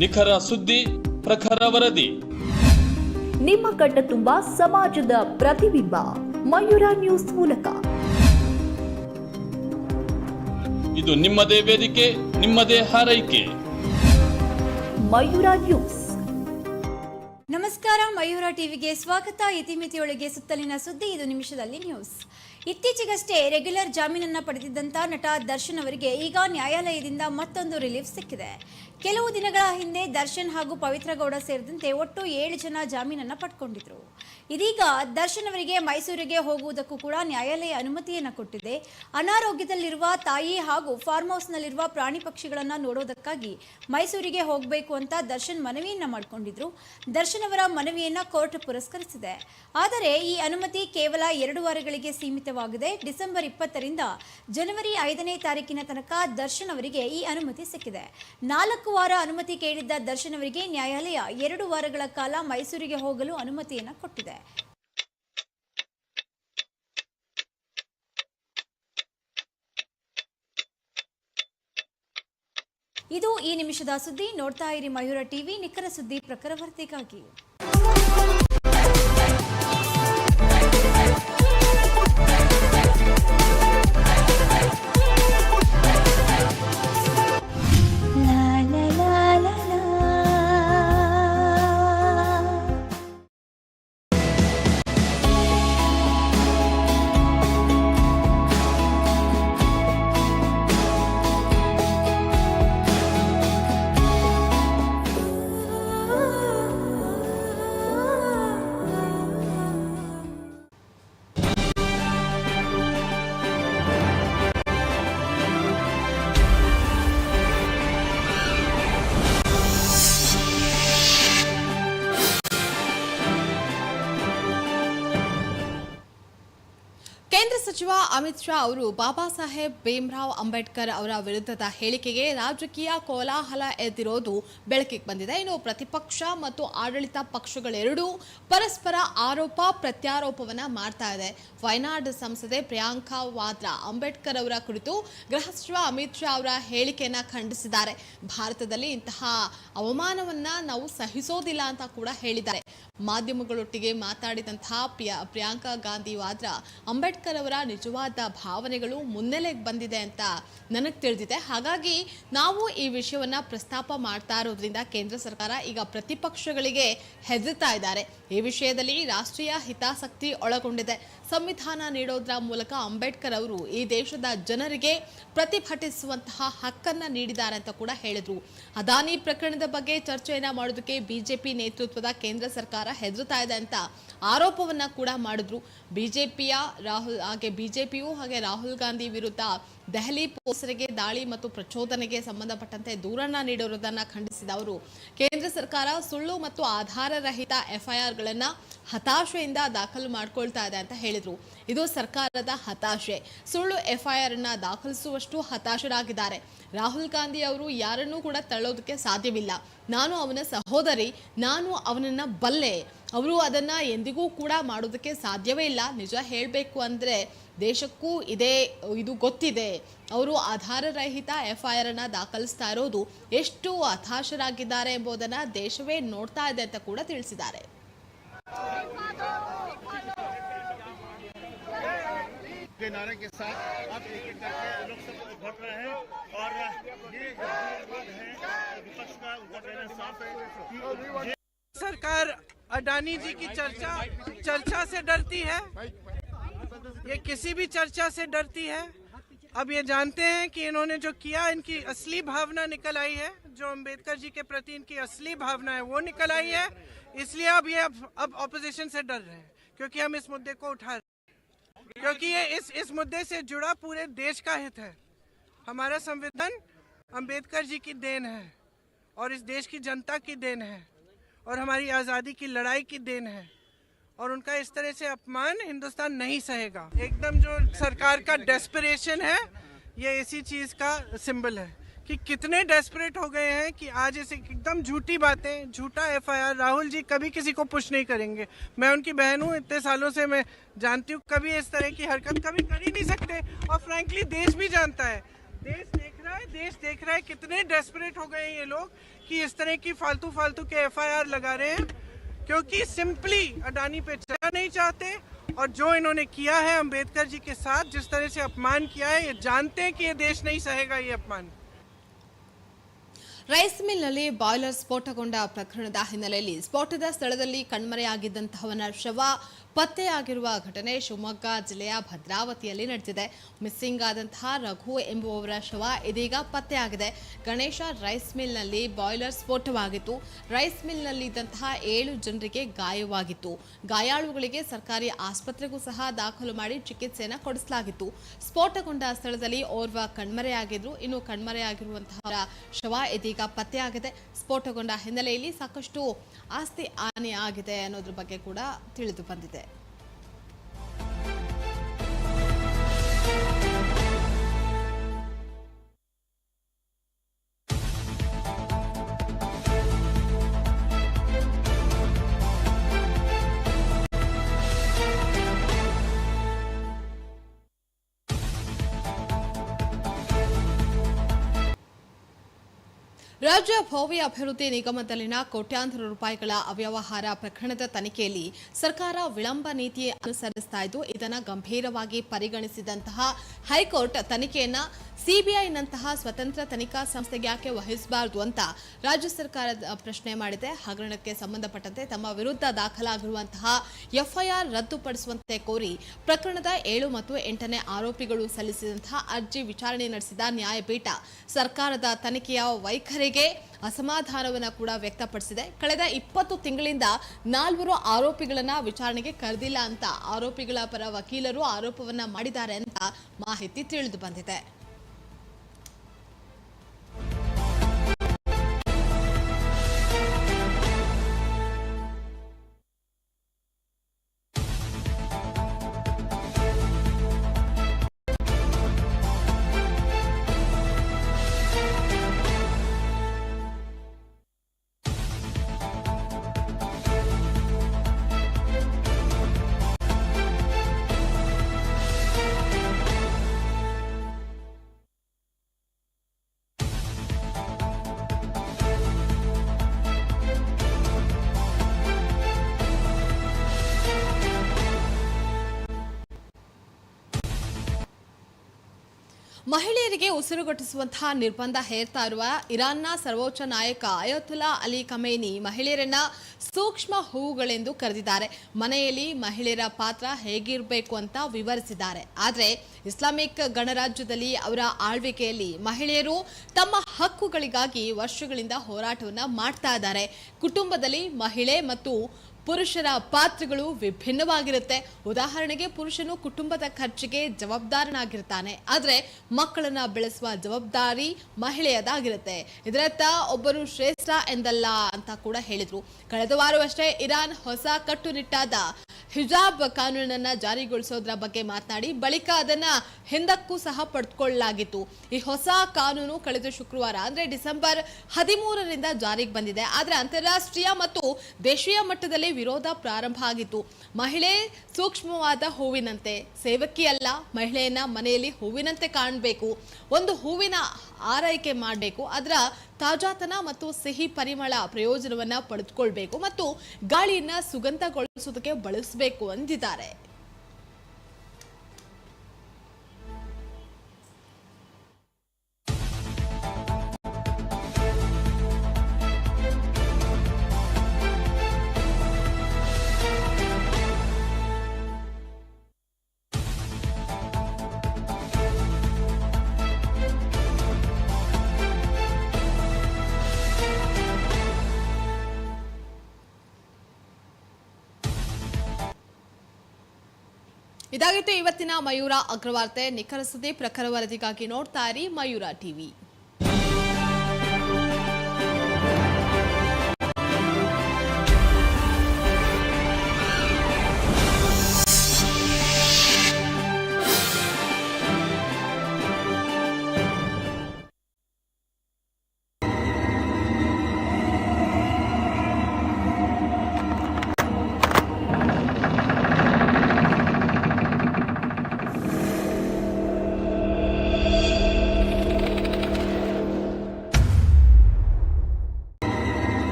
ನಿಖರ ಸುದ್ದಿ ಪ್ರಖರ ವರದಿ. ನಿಮ್ಮ ಕಣ್ಣ ತುಂಬ ಸಮಾಜದ ಪ್ರತಿಬಿಂಬ. ಮಯೂರ ನ್ಯೂಸ್ ಮೂಲಕ. ಇದು ನಿಮ್ಮದೇ ವೇದಿಕೆ ನಿಮ್ಮದೇ ಹಾರೈಕೆ. ಮಯೂರ ನ್ಯೂಸ್. ನಮಸ್ಕಾರ ಮಯೂರ ಟಿವಿಗೆ ಸ್ವಾಗತ. ಇತಿಮಿತಿಯೊಳಗೆ ಸುತ್ತಲಿನ ಸುದ್ದಿ ಇದು ನಿಮಿಷದಲ್ಲಿ ನ್ಯೂಸ್. ಇತ್ತೀಚೆಗಷ್ಟೇ ರೆಗ್ಯುಲರ್ ಜಾಮೀನನ್ನು ಪಡೆದಿದ್ದಂಥ ನಟ ದರ್ಶನ್ ಅವರಿಗೆ ಈಗ ನ್ಯಾಯಾಲಯದಿಂದ ಮತ್ತೊಂದು ರಿಲೀಫ್ ಸಿಕ್ಕಿದೆ. ಕೆಲವು ದಿನಗಳ ಹಿಂದೆ ದರ್ಶನ್ ಹಾಗೂ ಪವಿತ್ರ ಗೌಡ ಸೇರಿದಂತೆ ಒಟ್ಟು ಏಳು ಜನ ಜಾಮೀನನ್ನು ಪಡ್ಕೊಂಡಿದ್ರು. ಇದೀಗ ದರ್ಶನ್ ಅವರಿಗೆ ಮೈಸೂರಿಗೆ ಹೋಗುವುದಕ್ಕೂ ಕೂಡ ನ್ಯಾಯಾಲಯ ಅನುಮತಿಯನ್ನು ಕೊಟ್ಟಿದೆ. ಅನಾರೋಗ್ಯದಲ್ಲಿರುವ ತಾಯಿ ಹಾಗೂ ಫಾರ್ಮ್ ಹೌಸ್ನಲ್ಲಿರುವ ಪ್ರಾಣಿ ಪಕ್ಷಿಗಳನ್ನು ನೋಡೋದಕ್ಕಾಗಿ ಮೈಸೂರಿಗೆ ಹೋಗಬೇಕು ಅಂತ ದರ್ಶನ್ ಮನವಿಯನ್ನ ಮಾಡಿಕೊಂಡಿದ್ರು. ದರ್ಶನ್ ಅವರ ಮನವಿಯನ್ನ ಕೋರ್ಟ್ ಪುರಸ್ಕರಿಸಿದೆ. ಆದರೆ ಈ ಅನುಮತಿ ಕೇವಲ ಎರಡು ವಾರಗಳಿಗೆ ಸೀಮಿತವಾಗಿದೆ. ಡಿಸೆಂಬರ್ ಇಪ್ಪತ್ತರಿಂದ ಜನವರಿ ಐದನೇ ತಾರೀಕಿನ ತನಕ ದರ್ಶನ್ ಅವರಿಗೆ ಈ ಅನುಮತಿ ಸಿಕ್ಕಿದೆ. ನಾಲ್ಕು ವಾರ ಅನುಮತಿ ಕೇಳಿದ್ದ ದರ್ಶನ್ ಅವರಿಗೆ ನ್ಯಾಯಾಲಯ ಎರಡು ವಾರಗಳ ಕಾಲ ಮೈಸೂರಿಗೆ ಹೋಗಲು ಅನುಮತಿಯನ್ನು ಕೊಟ್ಟಿದೆ. ಇದು ಈ ನಿಮಿಷದ ಸುದ್ದಿ. ನೋಡ್ತಾ ಇರಿ ಮಯೂರ ಟಿವಿ. ನಿಖರ ಸುದ್ದಿ La ಸಚಿವ ಅಮಿತ್ ಶಾ ಅವರು ಬಾಬಾ ಸಾಹೇಬ್ ಭೀಮ್ರಾವ್ ಅಂಬೇಡ್ಕರ್ ಅವರ ವಿರುದ್ಧದ ಹೇಳಿಕೆಗೆ ರಾಜಕೀಯ ಕೋಲಾಹಲ ಎದ್ದಿರೋದು ಬೆಳಕಿಗೆ ಬಂದಿದೆ. ಇನ್ನು ಪ್ರತಿಪಕ್ಷ ಮತ್ತು ಆಡಳಿತ ಪಕ್ಷಗಳೆರಡೂ ಪರಸ್ಪರ ಆರೋಪ ಪ್ರತ್ಯಾರೋಪವನ್ನ ಮಾಡ್ತಾ ಇದೆ. ವಯನಾಡ್ ಸಂಸದೆ ಪ್ರಿಯಾಂಕಾ ವಾದ್ರಾ ಅಂಬೇಡ್ಕರ್ ಅವರ ಕುರಿತು ಗೃಹ ಸಚಿವ ಅಮಿತ್ ಶಾ ಅವರ ಹೇಳಿಕೆಯನ್ನು ಖಂಡಿಸಿದ್ದಾರೆ. ಭಾರತದಲ್ಲಿ ಇಂತಹ ಅವಮಾನವನ್ನು ನಾವು ಸಹಿಸೋದಿಲ್ಲ ಅಂತ ಕೂಡ ಹೇಳಿದ್ದಾರೆ. ಮಾಧ್ಯಮಗಳೊಟ್ಟಿಗೆ ಮಾತಾಡಿದಂತಹ ಪ್ರಿಯಾ ಪ್ರಿಯಾಂಕಾ ಗಾಂಧಿ ವಾದ್ರಾ ಅಂಬೇಡ್ಕರ್ ಅವರ ನಿಜವಾದ ಭಾವನೆಗಳು ಮುನ್ನೆಲೆಗೆ ಬಂದಿದೆ ಅಂತ ನನಗೆ ತಿಳಿದಿದೆ. ಹಾಗಾಗಿ ನಾವು ಈ ವಿಷಯವನ್ನ ಪ್ರಸ್ತಾಪ ಮಾಡ್ತಾ ಇರೋದ್ರಿಂದ ಕೇಂದ್ರ ಸರ್ಕಾರ ಈಗ ಪ್ರತಿಪಕ್ಷಗಳಿಗೆ ಹೆದರ್ತಾ ಇದ್ದಾರೆ. ಈ ವಿಷಯದಲ್ಲಿ ರಾಷ್ಟ್ರೀಯ ಹಿತಾಸಕ್ತಿ ಒಳಗೊಂಡಿದೆ. ಸಂವಿಧಾನ ನೀಡೋದ್ರ ಮೂಲಕ ಅಂಬೇಡ್ಕರ್ ಅವರು ಈ ದೇಶದ ಜನರಿಗೆ ಪ್ರತಿಭಟಿಸುವಂತಹ ಹಕ್ಕನ್ನ ನೀಡಿದ್ದಾರೆ ಅಂತ ಕೂಡ ಹೇಳಿದ್ರು. ಅದಾನಿ ಪ್ರಕರಣದ ಬಗ್ಗೆ ಚರ್ಚೆಯನ್ನ ಮಾಡೋದಕ್ಕೆ ಬಿಜೆಪಿ ನೇತೃತ್ವದ ಕೇಂದ್ರ ಸರ್ಕಾರ ಹೆದರ್ತಾ ಇದೆ ಅಂತ ಆರೋಪವನ್ನ ಕೂಡ ಮಾಡಿದ್ರು. ಬಿಜೆಪಿಯ ರಾಹುಲ್, ಹಾಗೆ ಬಿಜೆಪಿಯು ಹಾಗೆ ರಾಹುಲ್ ಗಾಂಧಿ ವಿರುದ್ಧ ದೆಹಲಿ ಪೊಲೀಸರಿಗೆ ದಾಳಿ ಮತ್ತು ಪ್ರಚೋದನೆಗೆ ಸಂಬಂಧಪಟ್ಟಂತೆ ದೂರನ್ನ ನೀಡಿರುವುದನ್ನು ಖಂಡಿಸಿದ ಅವರು, ಕೇಂದ್ರ ಸರ್ಕಾರ ಸುಳ್ಳು ಮತ್ತು ಆಧಾರರಹಿತ ಎಫ್ಐಆರ್ಗಳನ್ನು ಹತಾಶೆಯಿಂದ ದಾಖಲು ಮಾಡ್ಕೊಳ್ತಾ ಇದೆ ಅಂತ ಹೇಳಿದರು. ಇದು ಸರ್ಕಾರದ ಹತಾಶೆ. ಸುಳ್ಳು ಎಫ್ಐಆರ್ ಅನ್ನ ದಾಖಲಿಸುವಷ್ಟು ಹತಾಶರಾಗಿದ್ದಾರೆ. ರಾಹುಲ್ ಗಾಂಧಿ ಅವರು ಯಾರನ್ನೂ ಕೂಡ ತಳ್ಳೋದಕ್ಕೆ ಸಾಧ್ಯವಿಲ್ಲ. ನಾನು ಅವನ ಸಹೋದರಿ, ನಾನು ಅವನನ್ನ ಬಲ್ಲೆ. ಅವರು ಅದನ್ನ ಎಂದಿಗೂ ಕೂಡ ಮಾಡೋದಕ್ಕೆ ಸಾಧ್ಯವೇ ಇಲ್ಲ ನಿಜ ಹೇಳಬೇಕು ಅಂದ್ರೆ ದೇಶಕ್ಕೂ ಇದೇ ಇದು ಗೊತ್ತಿದೆ ಅವರು ಆಧಾರರಹಿತ ಎಫ್ ಐ ಆರ್ ಅನ್ನ ದಾಖಲಿಸ್ತಾ ಇರೋದು ಎಷ್ಟು ಹತಾಶರಾಗಿದ್ದಾರೆ ಎಂಬುದನ್ನ ದೇಶವೇ ನೋಡ್ತಾ ಇದೆ ಅಂತ ಕೂಡ ತಿಳಿಸಿದ್ದಾರೆ के नारे के साथ आप एक एक करके लोकसभा भर रहे हैं और ये विरोध है विपक्ष का उनका कहना साफ है कि ये सरकार अडानी जी की चर्चा चर्चा से डरती है। ये किसी भी चर्चा से डरती है। अब ये जानते हैं कि इन्होंने जो किया इनकी असली भावना निकल आई है। जो अंबेडकर जी के प्रति इनकी असली भावना है वो निकल आई है। इसलिए अब ये अब, ऑपोजिशन से डर रहे हैं क्योंकि हम इस मुद्दे को उठा रहे हैं। क्योंकि ये इस इस मुद्दे से जुड़ा पूरे देश का हित है। हमारा संविधान अंबेडकर जी की देन है और इस देश की जनता की देन है। और हमारी आज़ादी की लड़ाई की देन है। और उनका इस तरह से अपमान हिंदुस्तान नहीं सहेगा। एकदम जो सरकार का डेस्परेशन है, ये इसी चीज़ का सिंबल है कि कितने डेस्परेट हो गए हैं कि आज ऐसे एकदम झूठी बातें, झूठा एफआईआर राहुल जी कभी किसी को पुश नहीं करेंगे। मैं उनकी बहन हूँ, इतने सालों से मैं जानती हूँ, कभी इस तरह की हरकत कभी कर ही नहीं सकते। और फ्रैंकली देश भी जानता है। देश रहा है देश देख रहा है कितने डेस्परेट हो गए हैं ये लोग कि इस तरह की फालतू फालतू के एफआईआर लगा रहे हैं क्योंकि सिंपली अडानी पे चला नहीं चाहते और जो इन्होंने किया है अंबेडकर जी के साथ जिस तरह से अपमान किया है ये जानते हैं कि ये देश नहीं सहेगा ये अपमान ರೈಸ್ ಮಿಲ್ನಲ್ಲಿ ಬಾಯ್ಲರ್ ಸ್ಫೋಟಗೊಂಡ ಪ್ರಕರಣದ ಹಿನ್ನೆಲೆಯಲ್ಲಿ ಸ್ಫೋಟದ ಸ್ಥಳದಲ್ಲಿ ಕಣ್ಮರೆಯಾಗಿದ್ದಂತಹವನ ಶವ ಪತ್ತೆಯಾಗಿರುವ ಘಟನೆ ಶಿವಮೊಗ್ಗ ಜಿಲ್ಲೆಯ ಭದ್ರಾವತಿಯಲ್ಲಿ ನಡೆದಿದೆ. ಮಿಸ್ಸಿಂಗ್ ಆದಂತಹ ರಘು ಎಂಬುವವರ ಶವ ಇದೀಗ ಪತ್ತೆಯಾಗಿದೆ. ಗಣೇಶ ರೈಸ್ ಮಿಲ್ನಲ್ಲಿ ಬಾಯ್ಲರ್ ಸ್ಫೋಟವಾಗಿತ್ತು. ರೈಸ್ ಮಿಲ್ನಲ್ಲಿ ಇದ್ದಂತಹ ಏಳು ಜನರಿಗೆ ಗಾಯವಾಗಿತ್ತು. ಗಾಯಾಳುಗಳಿಗೆ ಸರ್ಕಾರಿ ಆಸ್ಪತ್ರೆಗೂ ಸಹ ದಾಖಲು ಮಾಡಿ ಚಿಕಿತ್ಸೆಯನ್ನು ಕೊಡಿಸಲಾಗಿತ್ತು. ಸ್ಫೋಟಗೊಂಡ ಸ್ಥಳದಲ್ಲಿ ಓರ್ವ ಕಣ್ಮರೆಯಾಗಿದ್ರು. ಇನ್ನು ಕಣ್ಮರೆಯಾಗಿರುವಂತಹ ಶವ ಇದೀಗ ಪತ್ತೆಯಾಗಿದೆ. ಸ್ಫೋಟಗೊಂಡ ಹಿನ್ನೆಲೆಯಲ್ಲಿ ಸಾಕಷ್ಟು ಆಸ್ತಿ ಹಾನಿ ಆಗಿದೆ ಅನ್ನೋದ್ರ ಬಗ್ಗೆ ಕೂಡ ತಿಳಿದು ಬಂದಿದೆ. ಭವ್ಯ ಅಭಿವೃದ್ಧಿ ನಿಗಮದಲ್ಲಿನ ಕೋಟ್ಯಾಂತರ ರೂಪಾಯಿಗಳ ಅವ್ಯವಹಾರ ಪ್ರಕರಣದ ತನಿಖೆಯಲ್ಲಿ ಸರ್ಕಾರ ವಿಳಂಬ ನೀತಿ ಅನುಸರಿಸ್ತಾ ಇದ್ದು, ಇದನ್ನು ಗಂಭೀರವಾಗಿ ಪರಿಗಣಿಸಿದಂತಹ ಹೈಕೋರ್ಟ್ ತನಿಖೆಯನ್ನು ಸಿಬಿಐನಂತಹ ಸ್ವತಂತ್ರ ತನಿಖಾ ಸಂಸ್ಥೆಗೆ ಯಾಕೆ ವಹಿಸಬಾರದು ಅಂತ ರಾಜ್ಯ ಸರ್ಕಾರ ಪ್ರಶ್ನೆ ಮಾಡಿದೆ. ಹಗರಣಕ್ಕೆ ಸಂಬಂಧಪಟ್ಟಂತೆ ತಮ್ಮ ವಿರುದ್ಧ ದಾಖಲಾಗಿರುವಂತಹ ಎಫ್ಐಆರ್ ರದ್ದುಪಡಿಸುವಂತೆ ಕೋರಿ ಪ್ರಕರಣದ ಏಳು ಮತ್ತು ಎಂಟನೇ ಆರೋಪಿಗಳು ಸಲ್ಲಿಸಿದಂತಹ ಅರ್ಜಿ ವಿಚಾರಣೆ ನಡೆಸಿದ ನ್ಯಾಯಪೀಠ ಸರ್ಕಾರದ ತನಿಖೆಯ ವೈಖರಿಗೆ ಅಸಮಾಧಾನವನ್ನು ಕೂಡ ವ್ಯಕ್ತಪಡಿಸಿದೆ. ಕಳೆದ ಇಪ್ಪತ್ತು ತಿಂಗಳಿಂದ ನಾಲ್ವರು ಆರೋಪಿಗಳನ್ನ ವಿಚಾರಣೆಗೆ ಕರೆದಿಲ್ಲ ಅಂತ ಆರೋಪಿಗಳ ಪರ ವಕೀಲರು ಆರೋಪವನ್ನ ಮಾಡಿದ್ದಾರೆ ಅಂತ ಮಾಹಿತಿ ತಿಳಿದು ಬಂದಿದೆ. ಮಹಿಳೆಯರಿಗೆ ಉಸಿರುಗಟ್ಟಿಸುವಂತಹ ನಿರ್ಬಂಧ ಹೇರ್ತಾ ಇರುವ ಇರಾನ್ನ ಸರ್ವೋಚ್ಚ ನಾಯಕ ಅಯೋತುಲ್ಲಾ ಅಲಿ ಖಮೇನಿ ಮಹಿಳೆಯರನ್ನ ಸೂಕ್ಷ್ಮ ಹೂವುಗಳೆಂದು ಕರೆದಿದ್ದಾರೆ. ಮನೆಯಲ್ಲಿ ಮಹಿಳೆಯರ ಪಾತ್ರ ಹೇಗಿರಬೇಕು ಅಂತ ವಿವರಿಸಿದ್ದಾರೆ. ಆದರೆ ಇಸ್ಲಾಮಿಕ್ ಗಣರಾಜ್ಯದಲ್ಲಿ ಅವರ ಆಳ್ವಿಕೆಯಲ್ಲಿ ಮಹಿಳೆಯರು ತಮ್ಮ ಹಕ್ಕುಗಳಿಗಾಗಿ ವರ್ಷಗಳಿಂದ ಹೋರಾಟವನ್ನು ಮಾಡ್ತಾ ಇದ್ದಾರೆ. ಕುಟುಂಬದಲ್ಲಿ ಮಹಿಳೆ ಮತ್ತು ಪುರುಷರ ಪಾತ್ರಗಳು ವಿಭಿನ್ನವಾಗಿರುತ್ತೆ. ಉದಾಹರಣೆಗೆ ಪುರುಷನು ಕುಟುಂಬದ ಖರ್ಚಿಗೆ ಜವಾಬ್ದಾರನಾಗಿರ್ತಾನೆ. ಆದರೆ ಮಕ್ಕಳನ್ನ ಬೆಳೆಸುವ ಜವಾಬ್ದಾರಿ ಮಹಿಳೆಯದಾಗಿರುತ್ತೆ. ಇದರತ್ತ ಒಬ್ಬರು ಶ್ರೇಷ್ಠ ಎಂದಲ್ಲ ಅಂತ ಕೂಡ ಹೇಳಿದ್ರು. ಕಳೆದ ವಾರವಷ್ಟೇ ಇರಾನ್ ಹೊಸ ಕಟ್ಟುನಿಟ್ಟಾದ ಹಿಜಾಬ್ ಕಾನೂನನ್ನ ಜಾರಿಗೊಳಿಸೋದ್ರ ಬಗ್ಗೆ ಮಾತನಾಡಿ, ಬಳಿಕ ಅದನ್ನ ಹಿಂದಕ್ಕೂ ಸಹ ಪಡೆದುಕೊಳ್ಳಲಾಗಿತ್ತು ಈ ಹೊಸ ಕಾನೂನು ಕಳೆದ ಶುಕ್ರವಾರ, ಅಂದ್ರೆ ಡಿಸೆಂಬರ್ ಹದಿಮೂರರಿಂದ ಜಾರಿಗೆ ಬಂದಿದೆ. ಆದರೆ ಅಂತಾರಾಷ್ಟ್ರೀಯ ಮತ್ತು ದೇಶೀಯ ಮಟ್ಟದಲ್ಲಿ ವಿರೋಧ ಪ್ರಾರಂಭ ಆಗಿತ್ತು. ಮಹಿಳೆ ಸೂಕ್ಷ್ಮವಾದ ಹೂವಿನಂತೆ. ಸೇವಕಿ ಅಲ್ಲ, ಮಹಿಳೆಯನ್ನ ಮನೆಯಲ್ಲಿ ಹೂವಿನಂತೆ ಕಾಣಬೇಕು. ಒಂದು ಹೂವಿನ ಆರೈಕೆ ಮಾಡಬೇಕು. ಅದರ ತಾಜಾತನ ಮತ್ತು ಸಿಹಿ ಪರಿಮಳ ಪ್ರಯೋಜನವನ್ನ ಪಡೆದುಕೊಳ್ಬೇಕು ಮತ್ತು ಗಾಳಿಯನ್ನ ಸುಗಂಧಗೊಳಿಸೋದಕ್ಕೆ ಬಳಸಬೇಕು ಅಂದಿದ್ದಾರೆ. ಇದಾಗಿತ್ತು ಇವತ್ತಿನ ಮಯೂರ ಅಗ್ರವಾರ್ತೆ. ನಿಖರ ಸುದ್ದಿ ಪ್ರಖರ ವರದಿಗಾಗಿ ನೋಡ್ತಾ ಇರಿ ಮಯೂರ ಟಿವಿ.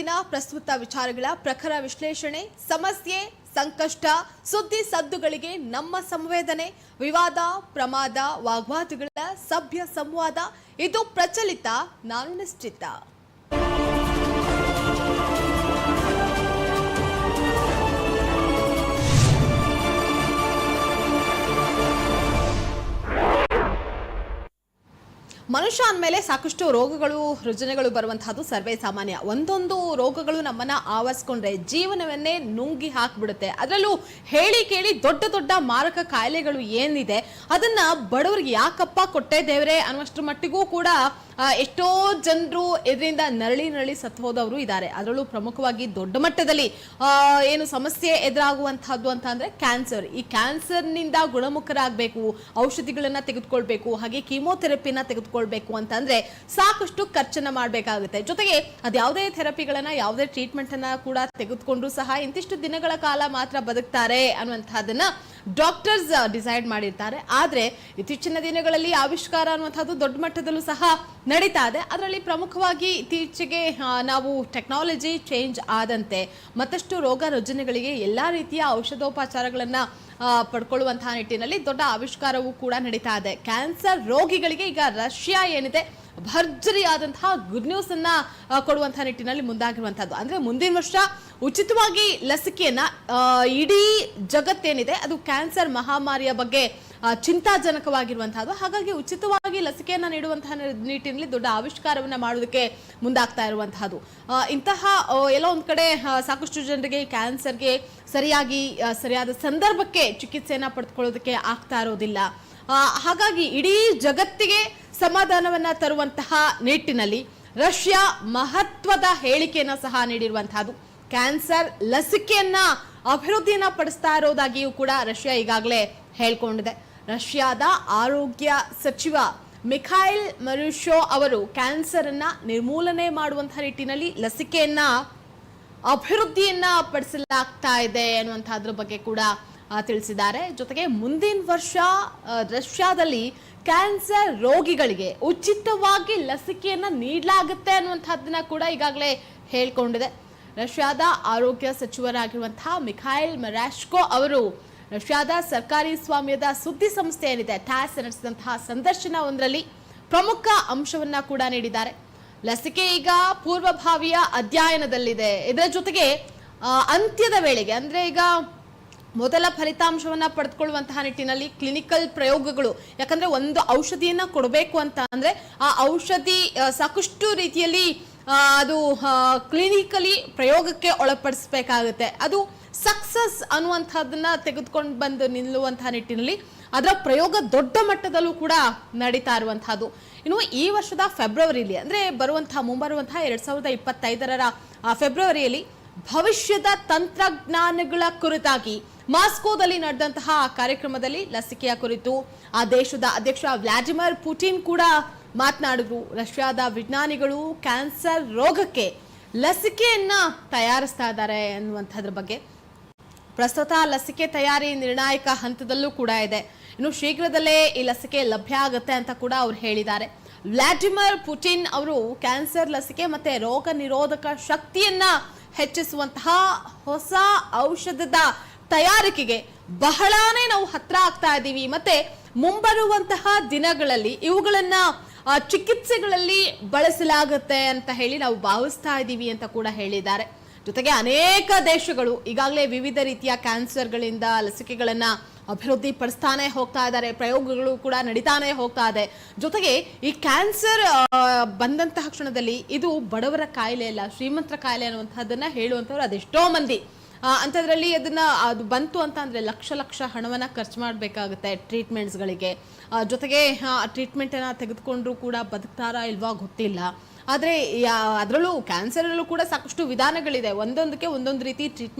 ಜಗತ್ತಿನ ಪ್ರಸ್ತುತ ವಿಚಾರಗಳ ಪ್ರಖರ ವಿಶ್ಲೇಷಣೆ, ಸಮಸ್ಯೆ, ಸಂಕಷ್ಟ, ಸುದ್ದಿ ಸದ್ದುಗಳಿಗೆ ನಮ್ಮ ಸಂವೇದನೆ, ವಿವಾದ, ಪ್ರಮಾದ, ವಾಗ್ವಾದಗಳ ಸಭ್ಯ ಸಂವಾದ, ಇದು ಪ್ರಚಲಿತ ನಾನು ನಿಶ್ಚಿತ ಮನುಷ್ಯ ಅಂದಮೇಲೆ ಸಾಕಷ್ಟು ರೋಗಗಳು, ರುಜನೆಗಳು ಬರುವಂತಹದ್ದು ಸರ್ವೇ ಸಾಮಾನ್ಯ. ಒಂದೊಂದು ರೋಗಗಳು ನಮ್ಮನ್ನ ಆವರಿಸ್ಕೊಂಡ್ರೆ ಜೀವನವನ್ನೇ ನುಂಗಿ ಹಾಕ್ಬಿಡುತ್ತೆ. ಅದರಲ್ಲೂ ಹೇಳಿ ಕೇಳಿ ದೊಡ್ಡ ದೊಡ್ಡ ಮಾರಕ ಕಾಯಿಲೆಗಳು ಏನಿದೆ, ಅದನ್ನ ಬಡವರಿಗೆ ಯಾಕಪ್ಪ ಕೊಟ್ಟೆ ದೇವ್ರೆ ಅನ್ನುವಷ್ಟು ಮಟ್ಟಿಗೂ ಕೂಡ ಎಷ್ಟೋ ಜನರು ಇದರಿಂದ ನರಳಿ ನರಳಿ ಸತ್ತು ಹೋದವರು ಇದ್ದಾರೆ ಅದರಲ್ಲೂ ಪ್ರಮುಖವಾಗಿ ದೊಡ್ಡ ಮಟ್ಟದಲ್ಲಿ ಏನು ಸಮಸ್ಯೆ ಎದುರಾಗುವಂತಹದ್ದು ಅಂತ ಅಂದ್ರೆ ಕ್ಯಾನ್ಸರ್. ಈ ಕ್ಯಾನ್ಸರ್ನಿಂದ ಗುಣಮುಖರಾಗಬೇಕು, ಔಷಧಿಗಳನ್ನ ತೆಗೆದುಕೊಳ್ಬೇಕು, ಹಾಗೆ ಕೀಮೋಥೆರಪಿನ ತೆಗೆದುಕೊಳ್ಬೇಕು ಅಂತಂದ್ರೆ ಸಾಕಷ್ಟು ಖರ್ಚನ್ನ ಮಾಡಬೇಕಾಗುತ್ತೆ. ಜೊತೆಗೆ ಅದ್ಯಾವುದೇ ಥೆರಪಿಗಳನ್ನ, ಯಾವುದೇ ಟ್ರೀಟ್ಮೆಂಟ್ ಅನ್ನ ಕೂಡ ತೆಗೆದುಕೊಂಡ್ರು ಸಹ ಇಂತಿಷ್ಟು ದಿನಗಳ ಕಾಲ ಮಾತ್ರ ಬದುಕ್ತಾರೆ ಅನ್ನುವಂತಹದನ್ನ ಡಾಕ್ಟರ್ಸ್ ಡಿಸೈಡ್ ಮಾಡಿರ್ತಾರೆ. ಆದರೆ ಇತ್ತೀಚಿನ ದಿನಗಳಲ್ಲಿ ಆವಿಷ್ಕಾರ ಅನ್ನುವಂಥದ್ದು ದೊಡ್ಡ ಮಟ್ಟದಲ್ಲೂ ಸಹ ನಡೀತಾ ಇದೆ. ಅದರಲ್ಲಿ ಪ್ರಮುಖವಾಗಿ ಇತ್ತೀಚೆಗೆ ನಾವು ಟೆಕ್ನಾಲಜಿ ಚೇಂಜ್ ಆದಂತೆ ಮತ್ತಷ್ಟು ರೋಗ ರುಜಿನಗಳಿಗೆ ಎಲ್ಲ ರೀತಿಯ ಔಷಧೋಪಚಾರಗಳನ್ನು ಪಡ್ಕೊಳ್ಳುವಂತಹ ನಿಟ್ಟಿನಲ್ಲಿ ದೊಡ್ಡ ಆವಿಷ್ಕಾರವೂ ಕೂಡ ನಡೀತಾ ಇದೆ. ಕ್ಯಾನ್ಸರ್ ರೋಗಿಗಳಿಗೆ ಈಗ ರಷ್ಯಾ ಏನಿದೆ ಭರ್ಜರಿಯಾದಂತಹ ಗುಡ್ ನ್ಯೂಸ್ ಅನ್ನ ಕೊಡುವಂತಹ ನಿಟ್ಟಿನಲ್ಲಿ ಮುಂದಾಗಿರುವಂತಹದ್ದು ಅಂದ್ರೆ ಮುಂದಿನ ವರ್ಷ ಉಚಿತವಾಗಿ ಲಸಿಕೆಯನ್ನ ಇಡೀ ಜಗತ್ತೇನಿದೆ, ಅದು ಕ್ಯಾನ್ಸರ್ ಮಹಾಮಾರಿಯ ಬಗ್ಗೆ ಚಿಂತಾಜನಕವಾಗಿರುವಂತಹದ್ದು ಹಾಗಾಗಿ ಉಚಿತವಾಗಿ ಲಸಿಕೆಯನ್ನ ನೀಡುವಂತಹ ನಿಟ್ಟಿನಲ್ಲಿ ದೊಡ್ಡ ಆವಿಷ್ಕಾರವನ್ನ ಮಾಡೋದಕ್ಕೆ ಮುಂದಾಗ್ತಾ ಇರುವಂತಹದ್ದು ಇಂತಹ ಎಲ್ಲ ಒಂದ್ ಕಡೆ ಸಾಕಷ್ಟು ಜನರಿಗೆ ಕ್ಯಾನ್ಸರ್ಗೆ ಸರಿಯಾಗಿ ಸರಿಯಾದ ಸಂದರ್ಭಕ್ಕೆ ಚಿಕಿತ್ಸೆಯನ್ನ ಪಡೆದುಕೊಳ್ಳೋದಕ್ಕೆ ಆಗ್ತಾ ಇರೋದಿಲ್ಲ. ಹಾಗಾಗಿ ಇಡೀ ಜಗತ್ತಿಗೆ ಸಮಾಧಾನವನ್ನ ತರುವಂತಹ ನಿಟ್ಟಿನಲ್ಲಿ ರಷ್ಯಾ ಮಹತ್ವದ ಹೇಳಿಕೆಯನ್ನ ಸಹ ನೀಡಿರುವಂತಹದ್ದು ಕ್ಯಾನ್ಸರ್ ಲಸಿಕೆಯನ್ನ ಅಭಿವೃದ್ಧಿಯನ್ನ ಪಡಿಸ್ತಾ ಇರೋದಾಗಿಯೂ ಕೂಡ ರಷ್ಯಾ ಈಗಾಗಲೇ ಹೇಳ್ಕೊಂಡಿದೆ. ರಷ್ಯಾದ ಆರೋಗ್ಯ ಸಚಿವ ಮಿಖೈಲ್ ಮರುಷೋ ಅವರು ಕ್ಯಾನ್ಸರ್ ಅನ್ನ ನಿರ್ಮೂಲನೆ ಮಾಡುವಂತಹ ನಿಟ್ಟಿನಲ್ಲಿ ಲಸಿಕೆಯನ್ನ ಅಭಿವೃದ್ಧಿಯನ್ನ ಪಡಿಸಲಾಗ್ತಾ ಇದೆ ಅನ್ನುವಂಥದ್ರ ಬಗ್ಗೆ ಕೂಡ ತಿಳಿಸಿದ್ದಾರೆ. ಜೊತೆಗೆ ಮುಂದಿನ ವರ್ಷ ರಷ್ಯಾದಲ್ಲಿ ಕ್ಯಾನ್ಸರ್ ರೋಗಿಗಳಿಗೆ ಉಚಿತವಾಗಿ ಲಸಿಕೆಯನ್ನ ನೀಡಲಾಗುತ್ತೆ ಅನ್ನುವಂಥದ್ದನ್ನ ಕೂಡ ಈಗಾಗಲೇ ಹೇಳ್ಕೊಂಡಿದೆ. ರಷ್ಯಾದ ಆರೋಗ್ಯ ಸಚಿವರಾಗಿರುವಂತಹ ಮಿಖಾಯಿಲ್ ಮರಾಶ್ಕೋ ಅವರು ರಷ್ಯಾದ ಸರ್ಕಾರಿ ಸ್ವಾಮ್ಯದ ಸುದ್ದಿ ಸಂಸ್ಥೆ ಏನಿದೆ, ಟ್ಯಾಸ್ ನಡೆಸಿದಂತಹ ಸಂದರ್ಶನ ಒಂದರಲ್ಲಿ ಪ್ರಮುಖ ಅಂಶವನ್ನ ಕೂಡ ನೀಡಿದ್ದಾರೆ. ಲಸಿಕೆ ಈಗ ಪೂರ್ವಭಾವಿಯ ಅಧ್ಯಯನದಲ್ಲಿದೆ. ಇದರ ಜೊತೆಗೆ ಅಂತ್ಯದ ವೇಳೆಗೆ, ಅಂದ್ರೆ ಈಗ ಮೊದಲ ಫಲಿತಾಂಶವನ್ನ ಪಡೆದುಕೊಳ್ಳುವಂತಹ ನಿಟ್ಟಿನಲ್ಲಿ ಕ್ಲಿನಿಕಲ್ ಪ್ರಯೋಗಗಳು, ಯಾಕಂದ್ರೆ ಒಂದು ಔಷಧಿಯನ್ನ ಕೊಡಬೇಕು ಅಂತ ಅಂದ್ರೆ ಆ ಔಷಧಿ ಸಾಕಷ್ಟು ರೀತಿಯಲ್ಲಿ ಅದು ಕ್ಲಿನಿಕಲಿ ಪ್ರಯೋಗಕ್ಕೆ ಒಳಪಡಿಸಬೇಕಾಗುತ್ತೆ. ಅದು ಸಕ್ಸಸ್ ಅನ್ನುವಂಥದ್ದನ್ನ ತೆಗೆದುಕೊಂಡು ಬಂದು ನಿಲ್ಲುವಂತಹ ನಿಟ್ಟಿನಲ್ಲಿ ಅದರ ಪ್ರಯೋಗ ದೊಡ್ಡ ಮಟ್ಟದಲ್ಲೂ ಕೂಡ ನಡೀತಾ ಇರುವಂತಹದ್ದು. ಇನ್ನು ಈ ವರ್ಷದ ಫೆಬ್ರವರಿಲಿ ಅಂದ್ರೆ ಬರುವಂತಹ ಮುಂಬರುವಂತಹ ಎರಡು ಸಾವಿರದ ಇಪ್ಪತ್ತೈದರ ಫೆಬ್ರವರಿಯಲ್ಲಿ ಭವಿಷ್ಯದ ತಂತ್ರಜ್ಞಾನಗಳ ಕುರಿತಾಗಿ ಮಾಸ್ಕೋದಲ್ಲಿ ನಡೆದಂತಹ ಕಾರ್ಯಕ್ರಮದಲ್ಲಿ ಲಸಿಕೆಯ ಕುರಿತು ಆ ದೇಶದ ಅಧ್ಯಕ್ಷ ವ್ಲಾಡಿಮಿರ್ ಪುಟಿನ್ ಕೂಡ ಮಾತನಾಡಿದ್ರು. ರಷ್ಯಾದ ವಿಜ್ಞಾನಿಗಳು ಕ್ಯಾನ್ಸರ್ ರೋಗಕ್ಕೆ ಲಸಿಕೆಯನ್ನ ತಯಾರಿಸ್ತಾ ಇದ್ದಾರೆ ಅನ್ನುವಂಥದ್ರ ಬಗ್ಗೆ. ಪ್ರಸ್ತುತ ಲಸಿಕೆ ತಯಾರಿ ನಿರ್ಣಾಯಕ ಹಂತದಲ್ಲೂ ಕೂಡ ಇದೆ. ಇನ್ನು ಶೀಘ್ರದಲ್ಲೇ ಈ ಲಸಿಕೆ ಲಭ್ಯ ಆಗುತ್ತೆ ಅಂತ ಕೂಡ ಅವ್ರು ಹೇಳಿದ್ದಾರೆ. ವ್ಲಾಡಿಮಿರ್ ಪುಟಿನ್ ಅವರು ಕ್ಯಾನ್ಸರ್ ಲಸಿಕೆ ಮತ್ತೆ ರೋಗ ನಿರೋಧಕ ಶಕ್ತಿಯನ್ನ ಹೆಚ್ಚಿಸುವಂತಹ ಹೊಸ ಔಷಧದ ತಯಾರಿಕೆಗೆ ಬಹಳಾನೇ ನಾವು ಹತ್ರ ಆಗ್ತಾ ಇದ್ದೀವಿ. ಮತ್ತೆ ಮುಂಬರುವಂತಹ ದಿನಗಳಲ್ಲಿ ಇವುಗಳನ್ನ ಚಿಕಿತ್ಸೆಗಳಲ್ಲಿ ಬಳಸಲಾಗುತ್ತೆ ಅಂತ ಹೇಳಿ ನಾವು ಭಾವಿಸ್ತಾ ಇದ್ದೀವಿ ಅಂತ ಕೂಡ ಹೇಳಿದ್ದಾರೆ. ಜೊತೆಗೆ ಅನೇಕ ದೇಶಗಳು ಈಗಾಗಲೇ ವಿವಿಧ ರೀತಿಯ ಕ್ಯಾನ್ಸರ್ಗಳಿಂದ ಲಸಿಕೆಗಳನ್ನ ಅಭಿವೃದ್ಧಿ ಪಡಿಸ್ತಾನೆ ಹೋಗ್ತಾ ಇದ್ದಾರೆ. ಪ್ರಯೋಗಗಳು ಕೂಡ ನಡೀತಾನೆ ಹೋಗ್ತಾ ಇದೆ. ಜೊತೆಗೆ ಈ ಕ್ಯಾನ್ಸರ್ ಬಂದಂತಹ ಕ್ಷಣದಲ್ಲಿ ಇದು ಬಡವರ ಕಾಯಿಲೆ ಅಲ್ಲ, ಶ್ರೀಮಂತರ ಕಾಯಿಲೆ ಅನ್ನುವಂಥದ್ದನ್ನ ಹೇಳುವಂಥವ್ರು ಅದೆಷ್ಟೋ ಮಂದಿ. ಅಂಥದ್ರಲ್ಲಿ ಅದನ್ನ ಅದು ಬಂತು ಅಂತ ಅಂದ್ರೆ ಲಕ್ಷ ಲಕ್ಷ ಹಣವನ್ನ ಖರ್ಚು ಮಾಡಬೇಕಾಗುತ್ತೆ ಟ್ರೀಟ್ಮೆಂಟ್ಸ್ಗಳಿಗೆ ಜೊತೆಗೆ ಟ್ರೀಟ್ಮೆಂಟ್ ಟ್ರೀಟ್ಮೆಂಟನ್ನು ತೆಗೆದುಕೊಂಡ್ರು ಕೂಡ ಬದುಕ್ತಾರಾ ಇಲ್ವಾ ಗೊತ್ತಿಲ್ಲ. ಆದರೆ ಅದರಲ್ಲೂ ಕ್ಯಾನ್ಸರಲ್ಲೂ ಕೂಡ ಸಾಕಷ್ಟು ವಿಧಾನಗಳಿದೆ. ಒಂದೊಂದಕ್ಕೆ ಒಂದೊಂದು ರೀತಿ ಟ್ರೀಟ್ಮೆಂಟ್